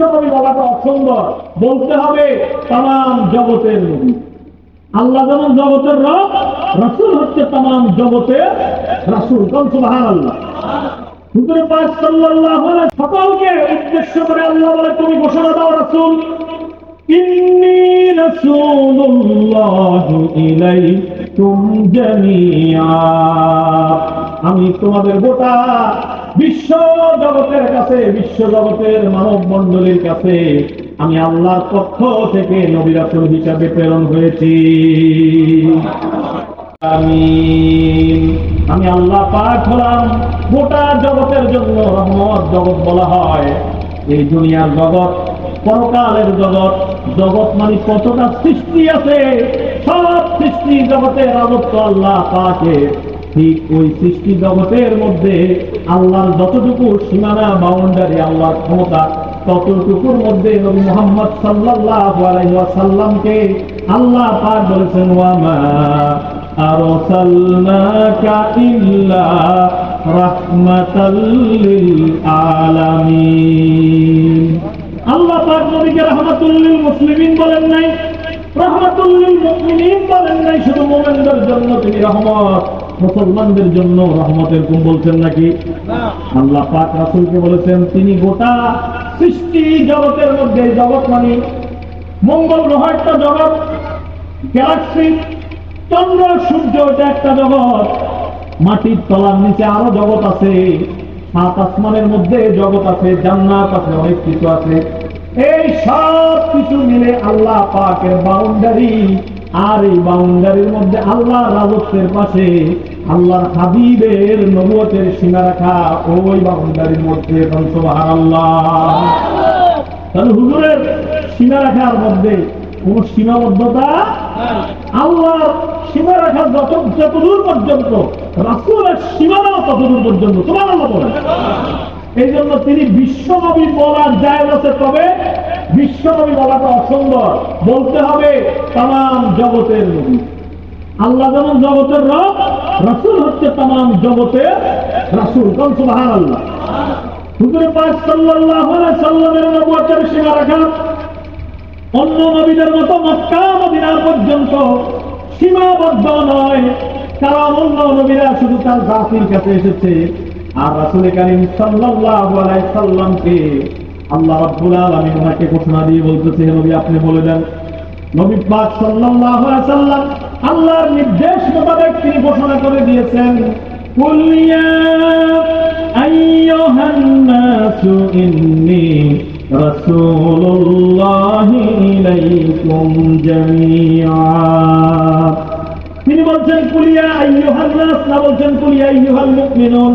বিশ্বনবী বলাটা অসুন্দর বলতে হবে তাম জগতের আল্লাহ যেমন জগতের রব, রসুল হচ্ছে তাম জগতের রাসুল। কোন সুবাহান আল্লাহ সকলকে উদ্দেশ্য করে আল্লাহ বলে, তুমি ঘোষণা দাও রাসূল। আমি তোমাদের গোটা বিশ্ব জগতের কাছে বিশ্ব জগতের মানব মণ্ডলীর কাছে আমি আল্লাহর পক্ষ থেকে নবী হিসাবে প্রেরণ হয়েছি। আমিন। আমি আল্লাহ পাক হলাম, গোটা জগতের জন্য রহমত জগৎ বলা হয়। এই দুনিয়ার জগৎ, পরকালের জগৎ জগৎ মানে কতটা সৃষ্টি আছে, সব সৃষ্টি জগতের রাজত্ব আল্লাহ পাকে ঠিক ওই সৃষ্টি জগতের মধ্যে আল্লাহর যতটুকু সীমানা বাউন্ডারি আল্লাহর ক্ষমতা, ততটুকুর মধ্যে নবী মোহাম্মদ সাল্লাল্লাহু আলাইহি ওয়াসাল্লামকে আল্লাহ পাক বলেছেন, ওয়ামা আরসালনাকা ইল্লা রাহমাতাল লিল আলামিন আল্লাহ পাক নবীকে রাহমাতুল লিল মুসলিমিন বলেন নাই। রাহমাতুল লিল মুমিনিন বলেন নাই, শুধু মুমিনদের জন্য তিনি রহমত। মুসলমানদের জন্য রহমতের কুম বলছেন নাকি? আল্লাহ পাক রাসূলকে বলেছেন, তিনি গোটা সৃষ্টি জগতের মধ্যে জগৎ মানে মঙ্গল গ্রহ একটা জগৎ গ্যালাক্সি চন্দ্র, সূর্য, এটা একটা জগৎ, মাটির তলার নিচে আরও জগৎ আছে, সাত আসমানের মধ্যে জগৎ আছে, জান্নাত আছে, অনেক কিছু আছে। এই সব কিছু মিলে আল্লাহ পাকের বাউন্ডারি আর এই বাউন্ডারির মধ্যে আল্লাহ রাজত্বের পাশে আল্লাহর হাবিবের নবুয়তের সীমা রাখা, ওই বাউন্ডারির মধ্যে আল্লাহ তাহলে হুজুরের সীমা রাখার মধ্যে কোন সীমাবদ্ধতা সীমা যত যতদূর পর্যন্ত, রাসুলের সীমানাও ততদূর পর্যন্ত তোমার আল্লাহ বলে এই জন্য তিনি বিশ্বনবী বলার জায়গা আছে তবে বিশ্বনবী বলাটা অসুন্দর। বলতে হবে তাম জগতের নবী। আল্লাহ যেমন জগতের রব, রাসুল হচ্ছে তাম জগতের রাসুল। কোন সুবাহান আল্লাহ হুজুর আলাইহি সাল্লামের সীমা রাখা অন্য নবীদের মতো মক্কা পর্যন্ত সীমাবদ্ধ নয়। কারণ অন্য নবীরা শুধু তার জাতির কাছে এসেছে। আর রাসূল সাল্লাল্লাহু আলাইহি সাল্লামকে আল্লাহ রব্বুল আলামিন ওনাকে ঘোষণা দিয়ে বলতেছে, হে নবী, আপনি বলে দেন, নবী পাক সাল্লাল্লাহু আলাইহি সাল্লাম আল্লাহর নির্দেশ মোতাবেক তিনি ঘোষণা করে দিয়েছেন, কুল ইয়া আইয়ুহান নাসু ইন্নী রাসূলুল্লাহি ইলাইকুম জামিআ। তিনি বলছেন কুলিয়া আইয়ুহান নাস। না বলছেন কুলিয়া আইয়ুহাল মুমিনুন।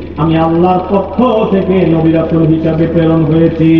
আমি আল্লাহর পক্ষ থেকে নবিরা রাসূল হিসাবে প্রেরণ হয়েছি।